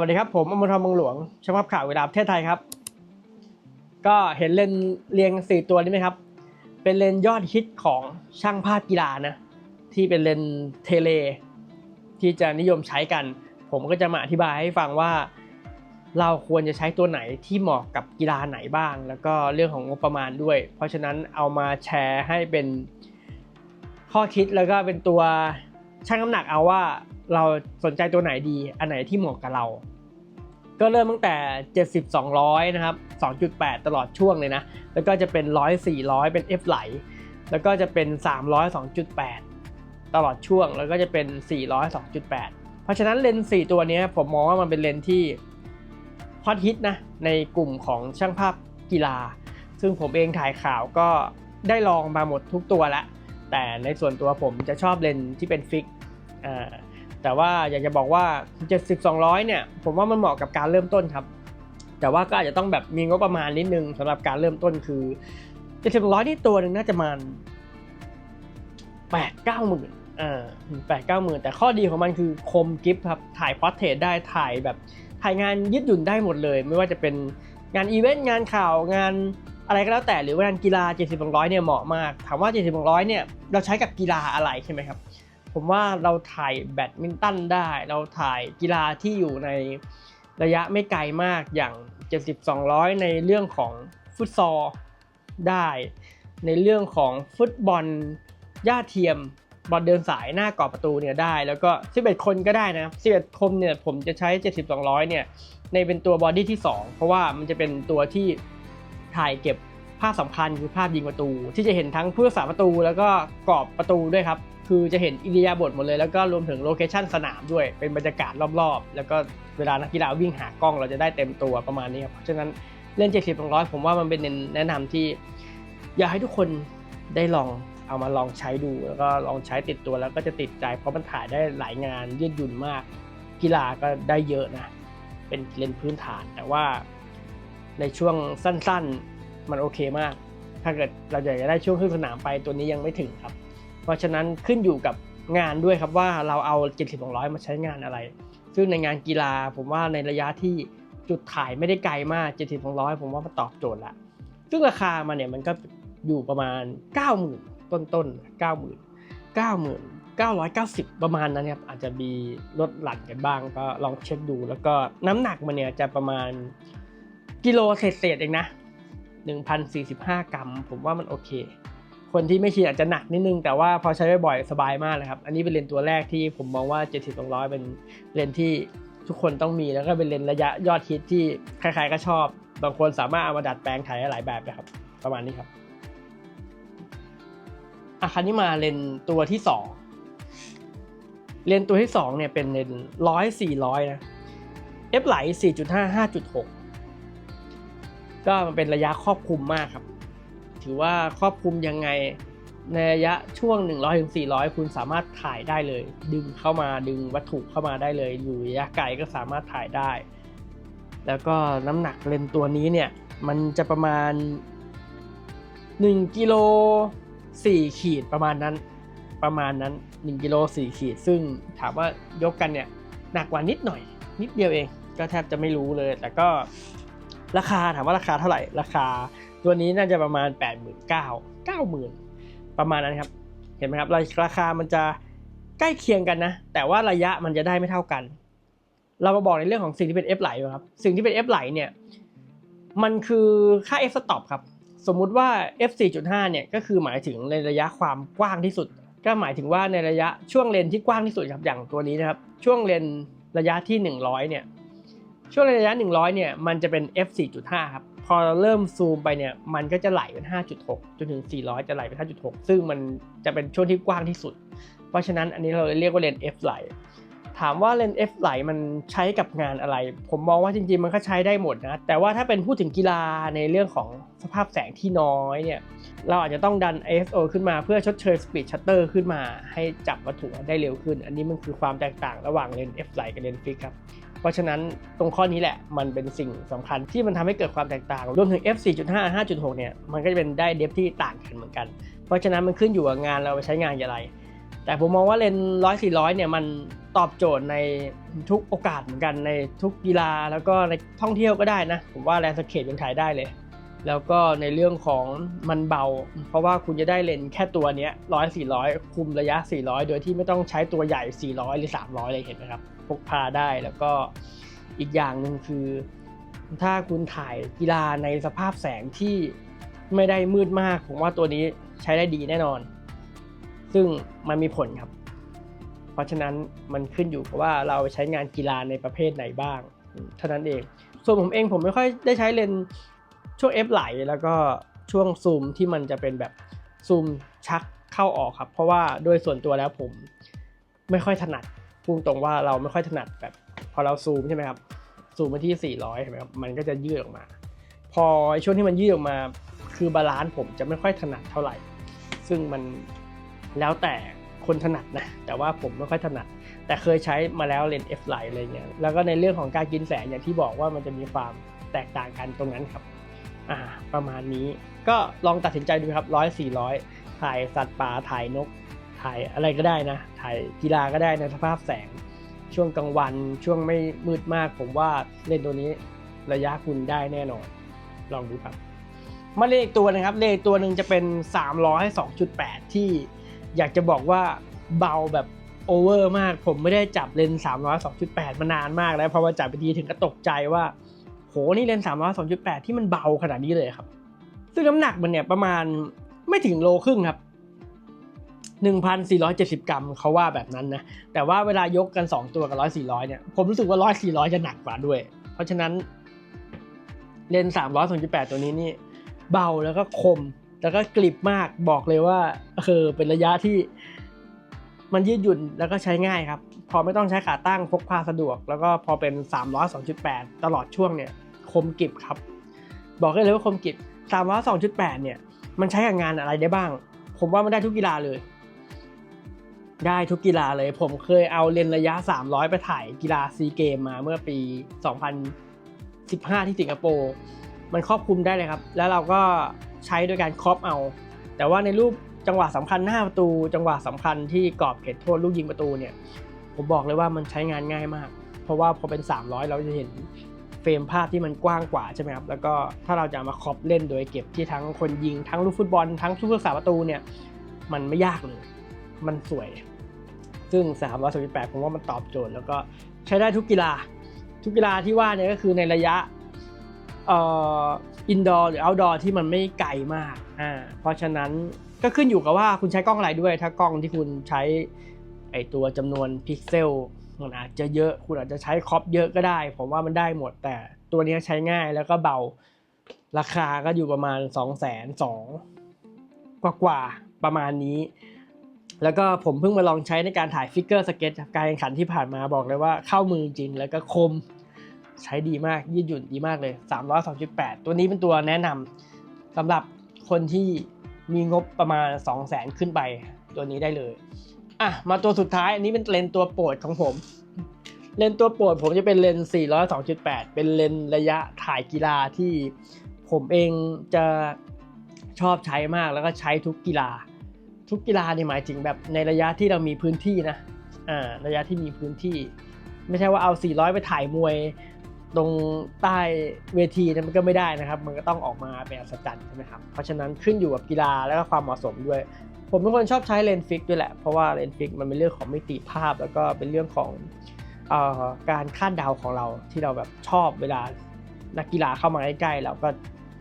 วัสดีครับผมอมรทองมังหลวงช่างภาพข่าวเวลาประเทศไทยครับ ก็เห็นเลนเรียงสี่ตัวนี้ไหมครับ เป็นเลนยอดฮิตของช่างภาพกีฬานะ ที่เป็นเลนเทเล ที่จะนิยมใช้กัน ผมก็จะมาอธิบายให้ฟังว่า เราควรจะใช้ตัวไหนที่เหมาะกับกีฬาไหนบ้าง แล้วก็เรื่องของงบประมาณด้วย เพราะฉะนั้นเอามาแชร์ให้เป็นข้อคิดแล้วก็เป็นตัว ชั่งน้ำหนักเอาว่าเราสนใจตัวไหนดี อันไหนที่เหมาะกับเรา ก็เริ่มตั้งแต่ 70 200 นะครับ 2.8 ตลอดช่วงเลยนะ แล้วก็จะเป็น 100 400 เป็น F ไหล แล้วก็จะเป็น 300 2.8 ตลอดช่วง แล้วก็จะเป็น 400 2.8 เพราะฉะนั้นเลนส์4ตัวนี้ผมมองว่ามันเป็นเลนส์ที่ฮอตฮิตนะ ในกลุ่มของช่างภาพกีฬา ซึ่งผมเองถ่ายข่าวก็ได้ลองมาหมดทุกตัวแล้ว แต่ในส่วนตัวผมจะชอบเลนส์ที่เป็นฟิกแต่ว่าอยากจะบอกว่า 70 200 เนี่ย ผมว่ามันเหมาะกับการเริ่มต้นครับ แต่ว่าก็อาจจะต้องแบบมีงบประมาณนิดนึงสำหรับการเริ่มต้นคือ70 200 นี่ตัวหนึ่งน่าจะประมาณ8 9หมื่นอ่าแปดเก้าหมื่นแต่ข้อดีของมันคือคมกิฟครับ ถ่ายพอร์เทรตได้ถ่ายแบบถ่ายงานยืดหยุ่นได้หมดเลย ไม่ว่าจะเป็นงานอีเวนต์งานข่าวงาน อะไรก็แล้วแต่หรือว่างานกีฬา 70 200เนี่ยเหมาะมาก ถามว่า 70 200เนี่ยเราใช้กับกีฬาอะไรใช่ไหมครับ ผมว่าเราถ่ายแบดมินตันได้ เราถ่ายกีฬาที่อยู่ในระยะไม่ไกลมากอย่าง 70 200 ในเรื่องของฟุตซอลได้ ในเรื่องของฟุตบอลย่าเทียมบอลเดินสายหน้ากรอบประตูเนี่ยได้ แล้วก็ 11 คนก็ได้นะครับ 11 คนเนี่ยผมจะใช้ 70 200 เนี่ยในเป็นตัวบอดี้ที่ 2 เพราะว่ามันจะเป็นตัวที่ ถ่ายเก็บภาพสำคัญคือภาพยิงประตู ที่จะเห็นทั้งผู้รักษาประตูแล้วก็กรอบประตูด้วยครับคือจะเห็นอิริยาบถหมดเลยแล้วก็รวมถึงโลเคชันสนามด้วยเป็นบรรยากาศรอบๆ แล้วก็เวลานักกีฬาวิ่งหากล้องเราจะได้เต็มตัวประมาณนี้ครับเพราะฉะนั้นเล่น 70 200ผมว่ามันเป็นแนะนำที่ อยากให้ทุกคนได้ลองเอามาลองใช้ดู แล้วก็ลองใช้ติดตัวแล้วก็จะติดใจ เพราะมันถ่ายได้หลายงานยืดหยุ่นมาก กีฬาก็ได้เยอะนะ เป็นเลนพื้นฐานแต่ว่าในช่วงสั้นๆ มันโอเคมาก ถ้าเกิดเราอยากจะได้ช่วงครึ่งสนามไปตัวนี้ยังไม่ถึงครับ เพราะฉะนั้นขึ้นอยู่กับงานด้วยครับว่าเราเอา 70 200 มาใช้งานอะไร ซึ่งในงานกีฬาผมว่าในระยะที่จุดถ่ายไม่ได้ไกลมาก 70 200 ผมว่ามันตอบโจทย์ละ ซึ่งราคามันเนี่ยมันก็อยู่ประมาณ 90,000 ต้นต้น90,000 90,000 990 ประมาณนั้นครับอาจจะมีลดหลั่นกันบ้างก็ลองเช็คดู แล้วก็น้ำหนักมันเนี่ยจะประมาณกิโลเศษๆเองนะ 1,045 กรัม ผมว่ามันโอเค คนที่ไม่ชินอาจจะหนักนิดนึง แต่ว่าพอใช้บ่อยๆสบายมากเลยครับ อันนี้เป็นเลนตัวแรกที่ผมมองว่า 70 200เป็นเลนที่ทุกคนต้องมีแล้วก็เป็นเลนระยะยอดฮิตที่ใครๆก็ชอบ บางคนสามารถเอามาดัดแปลงถ่ายได้หลายแบบนะครับ ประมาณนี้ครับอะคันนี้มาเลนตัวที่สองเลนตัวที่สองเนี่ยเป็นเลนร้อยสี่ร้อยนะ f ไหล4.5 5.6 ก็มันเป็นระยะครอบคลุมมากครับ ถือว่าครอบคลุมยังไงในระยะช่วง 100ถึง400คุณสามารถถ่ายได้เลย ดึงเข้ามาดึงวัตถุเข้ามาได้เลย อยู่ระยะไกลก็สามารถถ่ายได้ แล้วก็น้ำหนักเลนส์ตัวนี้เนี่ย มันจะประมาณ1กิโล4ขีดประมาณนั้น ประมาณนั้น1กิโล4ขีด ซึ่งถามว่ายกกันเนี่ยหนักกว่านิดหน่อย นิดเดียวเอง ก็แทบจะไม่รู้เลย แต่ก็ ราคาถามว่าราคาเท่าไหร่ ราคา ตัวนี้น่าจะประมาณ 8 9 0 0 0 90,000 ประมาณนั้นครับเห็นไหมครับราคามันจะใกล้เคียงกันนะ แต่ว่าระยะมันจะได้ไม่เท่ากัน เรามาบอกในเรื่องของสิ่งที่เป็น F ไหลครับสิ่งที่เป็น F ไหลเนี่ยมันคือค่า F stop ครับสมมุติว่า F 4.5เนี่ยก็คือหมายถึงในระยะความกว้างที่สุด ก็หมายถึงว่าในระยะช่วงเลนที่กว้างที่สุดครับอย่างตัวนี้นะครับช่วงเลนระยะที่ 100เนี่ย ช่วงระยะ 100 เนี่ย มันจะเป็น f 4.5 ครับ พอเราเริ่มซูมไปเนี่ย มันก็จะไหลเป็น 5.6 จนถึง 400 จะไหลเป็น 5.6 ซึ่งมันจะเป็นช่วงที่กว้างที่สุด เพราะฉะนั้นอันนี้เราเรียกว่าเลน f ไหล ถามว่าเลน f ไหลมันใช้กับงานอะไร ผมมองว่าจริงๆ มันก็ใช้ได้หมดนะ แต่ว่าถ้าเป็นพูดถึงกีฬาในเรื่องของสภาพแสงที่น้อยเนี่ย เราอาจจะต้องดัน ISO ขึ้นมาเพื่อชดเชย speed shutter ขึ้นมา ให้จับวัตถุได้เร็วขึ้น อันนี้มันคือความแตกต่างระหว่างเลน f ไหลกับเลนฟิกครับ เพราะฉะนั้นตรงข้อนี้แหละมันเป็นสิ่งสำคัญที่มันทำให้เกิดความแตกต่าง รวมถึง f 4.5 5.6 เนี่ยมันก็จะเป็นได้เดฟที่ต่างกันเหมือนกัน เพราะฉะนั้นมันขึ้นอยู่กับงานเราไปใช้งานอย่างไร แต่ผมมองว่าเลนส์ร้อยสี่ร้อยเนี่ยมันตอบโจทย์ในทุกโอกาสเหมือนกันในทุกกีฬาแล้วก็ในท่องเที่ยวก็ได้นะผมว่าแลนสเคปยังถ่ายได้เลย แล้วก็ในเรื่องของมันเบา เพราะว่าคุณจะได้เลนแค่ตัวนี้ร้อยสี่ร้อยคุมระยะ 400 โดยที่ไม่ต้องใช้ตัวใหญ่ 400 หรือ 300เลยเห็นไหมครับ พกพาได้แล้วก็อีกอย่างหนึ่งคือ ถ้าคุณถ่ายกีฬาในสภาพแสงที่ไม่ได้มืดมาก ผมว่าตัวนี้ใช้ได้ดีแน่นอน ซึ่งมันมีผลครับ เพราะฉะนั้นมันขึ้นอยู่กับว่าเราใช้งานกีฬาในประเภทไหนบ้าง เท่านั้นเอง ส่วนผมเองผมไม่ค่อยได้ใช้เลนช่วง F ไหลแล้วก็ช่วงซูมที่มันจะเป็นแบบซูมชักเข้าออกครับ เพราะว่าโดยส่วนตัวแล้วผมไม่ค่อยถนัด พูดตรงว่าเราไม่ค่อยถนัดแบบ พอเราซูมใช่ไหมครับซูมไปที่ 400เห็นไหมครับมันก็จะยืดออกมา พอช่วงที่มันยืดออกมาคือบาลานซ์ผมจะไม่ค่อยถนัดเท่าไหร่ ซึ่งมันแล้วแต่คนถนัดนะ แต่ว่าผมไม่ค่อยถนัด แต่เคยใช้มาแล้วเลนส์ F ไลท์อะไรเงี้ยแล้วก็ในเรื่องของการกินแสงอย่างที่บอกว่ามันจะมีความแตกต่างกันตรงนั้นครับอ่าประมาณนี้ก็ลองตัดสินใจดูครับร้อยสี่ร้อยถ่ายสัตว์ป่าถ่ายนก ถ่ายอะไรก็ได้นะ ถ่ายกีฬาก็ได้ในสภาพแสงช่วงกลางวันช่วงไม่มืดมาก ผมว่าเล่นตัวนี้ระยะคุณได้แน่นอน ลองดูครับ มาเลขอีกตัวนะครับ เลขตัวหนึ่งจะเป็น 302.8 ที่อยากจะบอกว่าเบาแบบโอเวอร์มาก ผมไม่ได้จับเลนส์300 2.8 มานานมากแล้วพอมาจับไปทีถึงก็ตกใจว่า โหนี่เลนส์300 2.8 ที่มันเบาขนาดนี้เลยครับ ซึ่งน้ำหนักมันเนี่ยประมาณไม่ถึงโลครึ่งครับ 1,470 กรัมเขาว่าแบบนั้นนะ แต่ว่าเวลายกกัน 2 ตัวกับ100 400เนี่ย ผมรู้สึกว่า100 400จะหนักกว่าด้วย เพราะฉะนั้นเลนส์300 2.8ตัวนี้นี่ เบาแล้วก็คม แล้วก็กริบมากบอกเลยว่าเออเป็นระยะที่ มันยืดหยุ่นแล้วก็ใช้ง่ายครับ พอไม่ต้องใช้ขาตั้งพกพาสะดวก แล้วก็พอเป็น 300 2.8 ตลอดช่วงเนี่ยคมกริบครับ บอกได้เลยว่าคมกริบ300 2.8 เนี่ย มันใช้กับงานอะไรได้บ้าง ผมว่ามันได้ทุกกีฬาเลย ได้ทุกกีฬาเลยผมเคยเอาเลนระยะ 300 ไปถ่ายกีฬาซีเกมมาเมื่อปี 2015 ที่สิงคโปร์มันครอบคลุมได้เลยครับ แล้วเราก็ใช้โดยการครอปเอา แต่ว่าในรูปจังหวะสำคัญหน้าประตู จังหวะสำคัญที่กรอบเขตโทษลูกยิงประตูเนี่ย ผมบอกเลยว่ามันใช้งานง่ายมาก เพราะว่าพอเป็น 300 เราจะเห็นเฟรมภาพที่มันกว้างกว่าใช่ไหมครับ แล้วก็ถ้าเราจะมาครอปเล่นโดยเก็บที่ทั้งคนยิงทั้งลูกฟุตบอลทั้งผู้รักษาประตูเนี่ยมันไม่ยากเลย มันสวย ซึ่ง3 3 8ผมว่ามันตอบโจทย์ แล้วก็ใช้ได้ทุกกีฬา ทุกกีฬาที่ว่าเนี่ยก็คือในระยะอินดอร์หรือเอาท์ดอร์ที่มันไม่ไกลมากอ่าเพราะฉะนั้นก็ขึ้นอยู่กับว่าคุณใช้กล้องอะไรด้วย ถ้ากล้องที่คุณใช้ไอตัวจำนวนพิกเซลมันอาจจะเยอะ คุณอาจจะใช้ครอปเยอะก็ได้ ผมว่ามันได้หมด แต่ตัวนี้ใช้ง่ายแล้วก็เบา ราคาก็อยู่ประมาณ 2 2 0 0 0กว่ากว่าๆประมาณนี้ แล้วก็ผมเพิ่งมาลองใช้ในการถ่ายฟิกเกอร์สเก็ตการแข่งขันที่ผ่านมาบอกเลยว่าเข้ามือจริงแล้วก็คมใช้ดีมากยืดหยุ่นดีมากเลย302.8 ตัวนี้เป็นตัวแนะนำสำหรับคนที่มีงบประมาณ 200,000 ขึ้นไปตัวนี้ได้เลยอะมาตัวสุดท้ายอันนี้เป็นเลนส์ตัวโปรดของผม เลนส์ตัวโปรดผมจะเป็นเลนส์402.8 เป็นเลนส์ระยะถ่ายกีฬาที่ผมเองจะชอบใช้มากแล้วก็ใช้ทุกกีฬา ทุกกีฬานี่หมายถึงแบบในระยะที่เรามีพื้นที่นะอ่าระยะที่มีพื้นที่ ไม่ใช่ว่าเอา 400 ไปถ่ายมวยตรงใต้เวทีนยมันก็ไม่ได้นะครับ มันก็ต้องออกมาเป็นอัศจรรย์ใช่ไหมครับ เพราะฉะนั้นขึ้นอยู่กับกีฬาแล้วก็ความเหมาะสมด้วย ผมเป็นคนชอบใช้เลนส์ฟิกด้วยแหละ เพราะว่าเลนส์ฟิกมันเป็นเรื่องของมิติภาพ แล้วก็เป็นเรื่องของเอ่อการคาดเดาของเราที่เราแบบชอบเวลานักกีฬาเข้ามาใกล้ๆเราก็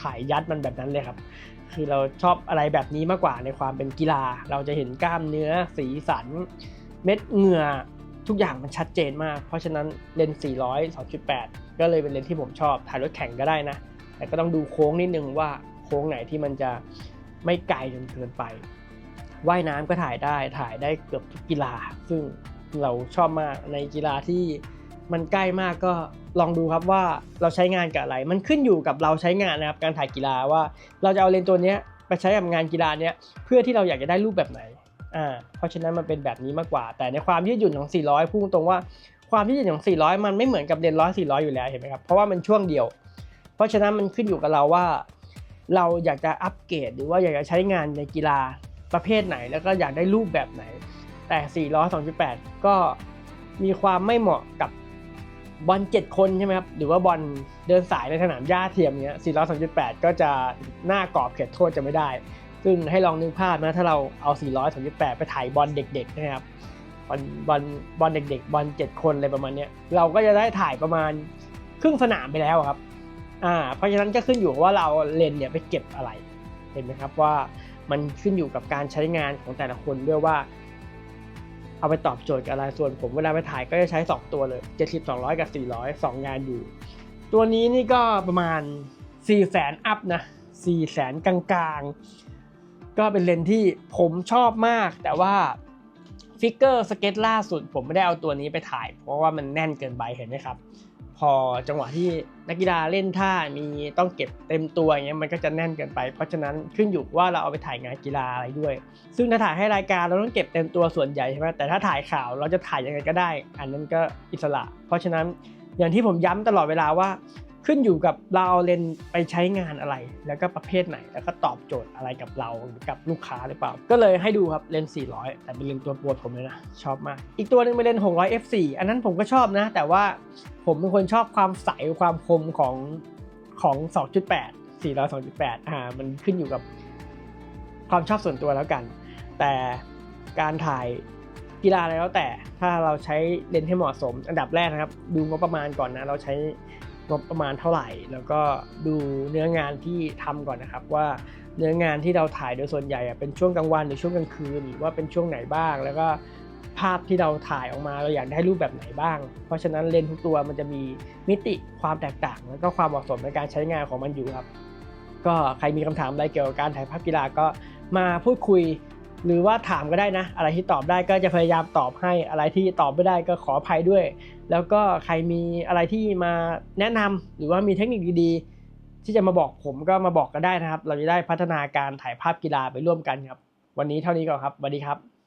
ถ่ายยัดมันแบบนั้นเลยครับ คือเราชอบอะไรแบบนี้มากกว่าในความเป็นกีฬา เราจะเห็นกล้ามเนื้อสีสัน เม็ดเหงื่อทุกอย่างมันชัดเจนมาก เพราะฉะนั้นเลนส์400 2.8 ก็เลยเป็นเลนส์ที่ผมชอบ ถ่ายรถแข่งก็ได้นะ แต่ก็ต้องดูโค้งนิดนึงว่าโค้งไหนที่มันจะไม่ไกลจนเกินไป ว่ายน้ำก็ถ่ายได้ ถ่ายได้เกือบทุกกีฬา ซึ่งเราชอบมากในกีฬาที่ มันใกล้มากก็ลองดูครับว่าเราใช้งานกับอะไร มันขึ้นอยู่กับเราใช้งานนะครับการถ่ายกีฬาว่าเราจะเอาเลนส์ตัวนี้ไปใช้กับงานกีฬาเนี้ยเพื่อที่เราอยากจะได้รูปแบบไหนอ่าเพราะฉะนั้นมันเป็นแบบนี้มากกว่า แต่ในความยืดหยุ่นของ 400 พุ่งตรงว่าความยืดหยุ่นของ 400 มันไม่เหมือนกับเลนส์100 400 อยู่แล้วเห็นไหมครับเพราะว่ามันช่วงเดียว เพราะฉะนั้นมันขึ้นอยู่กับเราว่า เราอยากจะอัปเกรดหรือว่าอยากจะใช้งานในกีฬาประเภทไหน แล้วก็อยากได้รูปแบบไหน แต่400 2.8 ก็มีความไม่เหมาะกับ บอล7คนใช่ไหมครับ หรือว่าบอลเดินสายในสนามหญ้าเทียมเนี้ย 438 ก็จะหน้ากรอบเขตโทษจะไม่ได้ ซึ่งให้ลองนึกภาพนะถ้าเราเอา 438 ไปถ่ายบอลเด็กๆนะครับ บอลบอลบอลเด็กๆ บอล7คนอะไรประมาณเนี้ย เราก็จะได้ถ่ายประมาณครึ่งสนามไปแล้วครับ อ่า เพราะฉะนั้นก็ขึ้นอยู่ว่าเราเลนเนี่ยไปเก็บอะไร เห็นไหมครับว่ามันขึ้นอยู่กับการใช้งานของแต่ละคนด้วยว่า เอาไปตอบโจทย์กับอะไรส่วนผมเวลาไปถ่ายก็จะใช้ 2 ตัวเลย 70 200 กับ 400 2 งานอยู่ ตัวนี้นี่ก็ประมาณ 4 0 0แสนอัพนะ4 0 0แสนกลางๆ ก็เป็นเลนส์ที่ผมชอบมาก แต่ว่าฟิกเกอร์สเก็ตล่าสุดผมไม่ได้เอาตัวนี้ไปถ่าย เพราะว่ามันแน่นเกินไปเห็นไหมครับ พอจังหวะที่นักกีฬาเล่นท่ามีต้องเก็บเต็มตัวอย่างเงี้ยมันก็จะแน่นเกินไป เพราะฉะนั้นขึ้นอยู่ว่าเราเอาไปถ่ายงานกีฬาอะไรด้วย ซึ่งถ้าถ่ายให้รายการเราต้องเก็บเต็มตัวส่วนใหญ่ใช่ไหมแต่ถ้าถ่ายข่าวเราจะถ่ายยังไงก็ได้ อันนั้นก็อิสระ เพราะฉะนั้นอย่างที่ผมย้ำตลอดเวลาว่า ขึ้นอยู่กับเราเอาเลนส์ไปใช้งานอะไร แล้วก็ประเภทไหน แล้วก็ตอบโจทย์อะไรกับเราหรือกับลูกค้าหรือเปล่า ก็เลยให้ดูครับเลนส์400 แต่เป็นเลนส์ตัวโปรดผมเลยนะ ชอบมาก อีกตัวหนึงเป็นเลนส์600 f4 อันนั้นผมก็ชอบนะ แต่ว่าผมเป็นคนชอบความใสความคมของของ 2.8 400 2.8 อ่า มันขึ้นอยู่กับความชอบส่วนตัวแล้วกัน แต่การถ่ายกีฬาอะไรแล้วแต่ถ้าเราใช้เลนส์ให้เหมาะสม อันดับแรกนะครับ ดูงบประมาณก่อนนะ เราใช้ งบประมาณเท่าไหร่ แล้วก็ดูเนื้องานที่ทำก่อนนะครับว่าเนื้องานที่เราถ่ายโดยส่วนใหญ่เป็นช่วงกลางวันหรือช่วงกลางคืนหรือว่าเป็นช่วงไหนบ้าง แล้วก็ภาพที่เราถ่ายออกมาเราอยากได้รูปแบบไหนบ้าง เพราะฉะนั้นเลนส์ทุกตัวมันจะมีมิติความแตกต่าง แล้วก็ความเหมาะสมในการใช้งานของมันอยู่ครับ ก็ใครมีคำถามอะไรเกี่ยวกับการถ่ายภาพกีฬาก็มาพูดคุย หรือว่าถามก็ได้นะ อะไรที่ตอบได้ก็จะพยายามตอบให้อะไรที่ตอบไม่ได้ก็ขออภัยด้วย แล้วก็ใครมีอะไรที่มาแนะนำหรือว่ามีเทคนิคดีๆ ที่จะมาบอกผมก็มาบอกก็ได้นะครับ เราจะได้พัฒนาการถ่ายภาพกีฬาไปร่วมกันครับ วันนี้เท่านี้ก่อนครับสวัสดีครับ